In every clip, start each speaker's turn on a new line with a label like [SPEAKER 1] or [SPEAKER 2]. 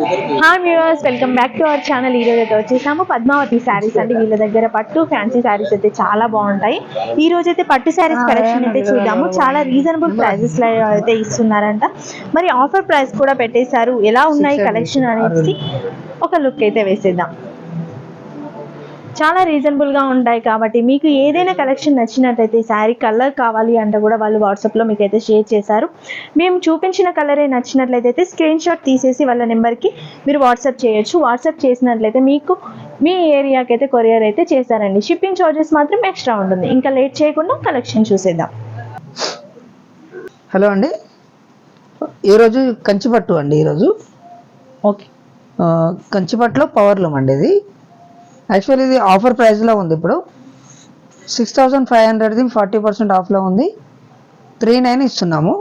[SPEAKER 1] Hi viewers welcome back to our channel ఈ రోజు అయితే వచ్చేసాము పద్మావతి శారీస్ అండి వీళ్ళ దగ్గర పట్టు ఫ్యాన్సీ శారీస్ అయితే చాలా బాగుంటాయి. ఈ రోజు అయితే పట్టు శారీస్ కలెక్షన్ అయితే చూద్దాము. చాలా రీజనబుల్ ప్రైజెస్లో అయితే ఇస్తున్నారంట. మరి ఆఫర్ ప్రైస్ కూడా పెట్టేశారు. ఎలా ఉన్నాయి కలెక్షన్ అనేసి ఒక లుక్ అయితే వేసేద్దాం. చాలా రీజనబుల్గా ఉంటాయి కాబట్టి మీకు ఏదైనా కలెక్షన్ నచ్చినట్టయితే శారీ కలర్ కావాలి అంటే కూడా వాళ్ళు వాట్సాప్లో మీకు అయితే షేర్ చేశారు. మేము చూపించిన కలరే నచ్చినట్లయితే స్క్రీన్ షాట్ తీసేసి వాళ్ళ నెంబర్కి మీరు వాట్సాప్ చేయొచ్చు. వాట్సాప్ చేసినట్లయితే మీకు మీ ఏరియాకి అయితే కొరియర్ అయితే చేశారండి షిప్పింగ్ చార్జెస్ మాత్రం ఎక్స్ట్రా ఉంటుంది. ఇంకా లేట్ చేయకుండా కలెక్షన్ చూసేద్దాం.
[SPEAKER 2] హలో అండి. ఈరోజు కంచిపట్టు అండి ఈరోజు
[SPEAKER 1] ఓకే
[SPEAKER 2] కంచిపట్టులో పవర్ లూమ్ అండి ఇది. యాక్చువల్లీ ఇది ఆఫర్ ప్రైస్లో ఉంది ఇప్పుడు. సిక్స్ థౌజండ్ ఫైవ్ హండ్రెడ్ది ఫార్టీ పర్సెంట్ ఆఫ్లో ఉంది. త్రీ నైన్ ఇస్తున్నాము.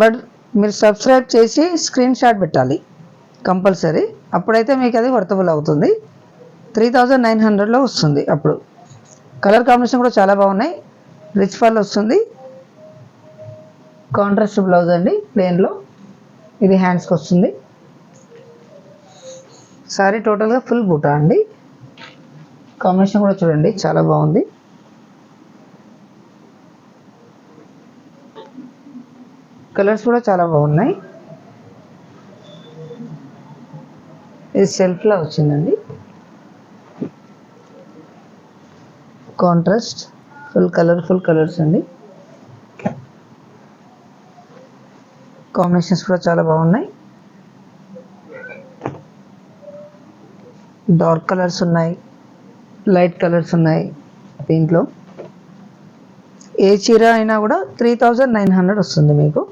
[SPEAKER 2] బట్ మీరు సబ్స్క్రైబ్ చేసి స్క్రీన్ షాట్ పెట్టాలి. కంపల్సరీ అప్పుడైతే మీకు అది వర్తబుల్ అవుతుంది. త్రీ థౌజండ్ నైన్ హండ్రెడ్లో వస్తుంది అప్పుడు. కలర్ కాంబినేషన్ కూడా చాలా బాగున్నాయి. రిచ్ ఫాల్ వస్తుంది. కాంట్రాస్ట్ బ్లౌజ్ అండి ప్లెయిన్లో ఇది హ్యాండ్స్కి వస్తుంది. సారీ టోటల్గా ఫుల్ బూటా అండి. కాంబినేషన్ కూడా చూడండి చాలా బాగుంది. కలర్స్ కూడా చాలా బాగున్నాయి. ఇది సెల్ఫ్లా వచ్చిందండి. కాంట్రాస్ట్ ఫుల్ కలర్ఫుల్ కలర్స్ అండి. కాంబినేషన్స్ కూడా చాలా బాగున్నాయి. డార్క్ కలర్స్ ఉన్నాయి. లైట్ కలర్స్ ఉన్నాయి దీంట్లో. ఏ చీర అయినా కూడా త్రీ థౌజండ్ నైన్ హండ్రెడ్ వస్తుంది మీకు.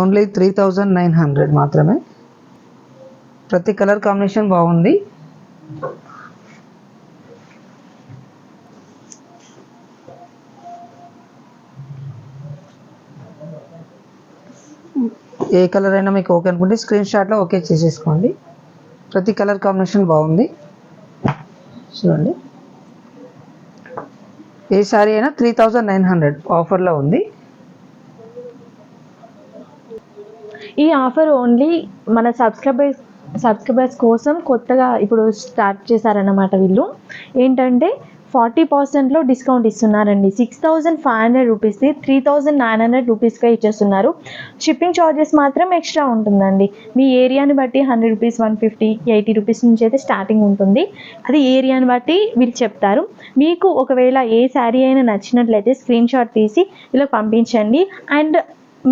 [SPEAKER 2] Only three thousand nine hundred మాత్రమే. ప్రతి కలర్ కాంబినేషన్ బాగుంది. ఏ కలర్ అయినా మీకు ఓకే అనుకుంటే స్క్రీన్ షాట్లో ఓకే చేసేసుకోండి. ప్రతి కలర్ కాంబినేషన్ బాగుంది. చూడండి. ఏ సారీ అయినా త్రీ థౌజండ్ నైన్ హండ్రెడ్ ఆఫర్లో ఉంది.
[SPEAKER 1] ఈ ఆఫర్ ఓన్లీ మన సబ్స్క్రైబర్స్ సబ్స్క్రైబర్స్ కోసం కొత్తగా ఇప్పుడు స్టార్ట్ చేశారన్నమాట వీళ్ళు. ఏంటంటే ఫార్టీ పర్సెంట్లో డిస్కౌంట్ ఇస్తున్నారండి. సిక్స్ థౌజండ్ ఫైవ్ హండ్రెడ్ రూపీస్ది త్రీ థౌజండ్ నైన్ హండ్రెడ్ రూపీస్గా ఇచ్చేస్తున్నారు. షిప్పింగ్ చార్జెస్ మాత్రం ఎక్స్ట్రా ఉంటుందండి. మీ ఏరియాని బట్టి hundred rupees one fifty eighty rupees నుంచి అయితే స్టార్టింగ్ ఉంటుంది. అది ఏరియాని బట్టి వీళ్ళు చెప్తారు. మీకు ఒకవేళ ఏ శారీ అయినా నచ్చినట్లయితే స్క్రీన్ షాట్ తీసి ఇలా పంపించండి. అండ్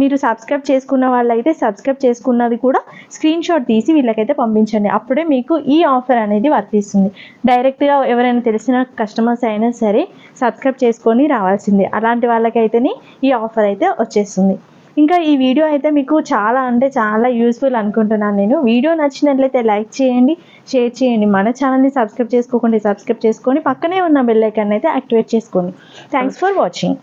[SPEAKER 1] మీరు సబ్స్క్రైబ్ చేసుకున్న వాళ్ళైతే సబ్స్క్రైబ్ చేసుకున్నది కూడా స్క్రీన్ షాట్ తీసి వీళ్ళకైతే పంపించండి. అప్పుడే మీకు ఈ ఆఫర్ అనేది వర్తిస్తుంది డైరెక్ట్గా ఎవరైనా తెలిసిన కస్టమర్స్ అయినా సరే సబ్స్క్రైబ్ చేసుకొని రావాల్సిందే. అలాంటి వాళ్ళకైతేనే ఈ ఆఫర్ అయితే వచ్చేస్తుంది. ఇంకా ఈ వీడియో అయితే మీకు చాలా అంటే చాలా యూస్ఫుల్ అనుకుంటున్నాను నేను. వీడియో నచ్చినట్లయితే లైక్ చేయండి షేర్ చేయండి. మన ఛానల్ని సబ్స్క్రైబ్ చేసుకోకుండా సబ్స్క్రైబ్ చేసుకొని పక్కనే ఉన్న బెల్ ఐకాన్ అయితే యాక్టివేట్ చేసుకోండి. Thanks for watching